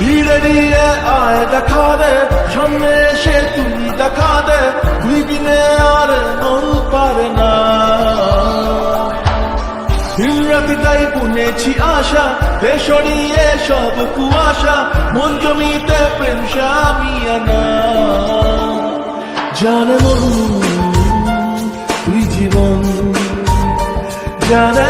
ভিড়ে নিয়ে আয় দেখা দে সামনে এসে তুই দেখা দে তুই বিনে আর মন পারে না দিন তাই বুনেছি আশা হে সরিয়ে সব কুয়াশা মন জমিতে প্রেম সামিয়ানা জানে মন তুই জীবন জানে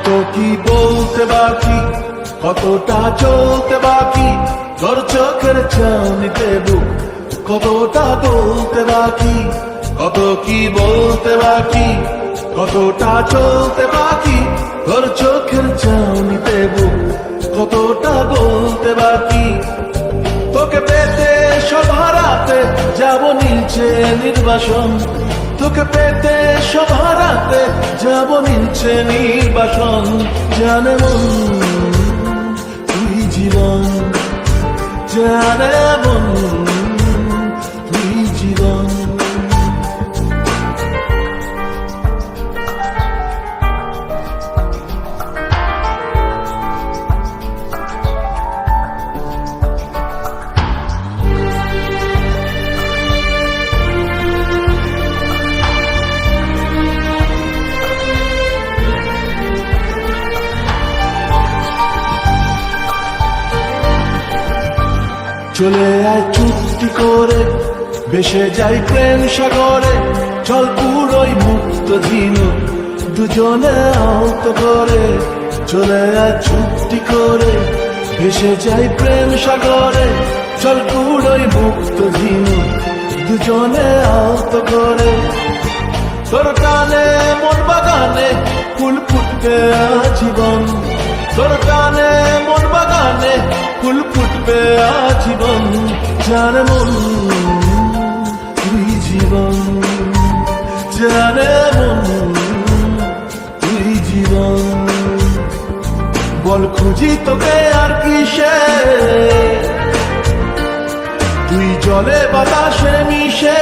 কত কি বলতে বাকি? কতটা চলতে বাকি? তোর চোখের চাউনিতে বুক কতটা বলতে বাকি? কত কি বলতে বাকি? কতটা চলতে বাকি? তোর চোখের চাউনিতে বুক কতটা বলতে বাকি? তোকে পেতে সব হারাতে যাব নিচে নির্বাসন। তোকে পেতে সভারাতে যাব নিচে নির্বাসন। জানে মন তুই জীবন জানে চলে আয় চুক্তি করে বেসে যাই প্রেম সাগরে, চল পুরোই মুক্ত দিন দুজনে আহত করে চলে আয় চুক্তি করে, ভেসে যাই প্রেম সাগরে, চল পুরোই মুক্ত দিন দুজনে আহত করে তোর টানে মন বাগানে, ফুল ফুটবে আজীবন। তোর মন বাগানে, ফুল ফুটবে আজীবন জানে মন তুই জীবন জানে মন তুই জীবন। বল, খুঁজি তোকে আর কিসে? তুই জলে বাতাসে মিশে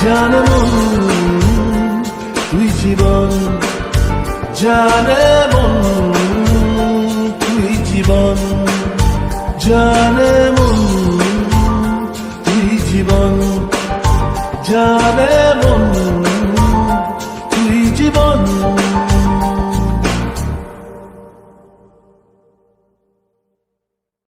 জানে জানে মন তুই জীবন জানে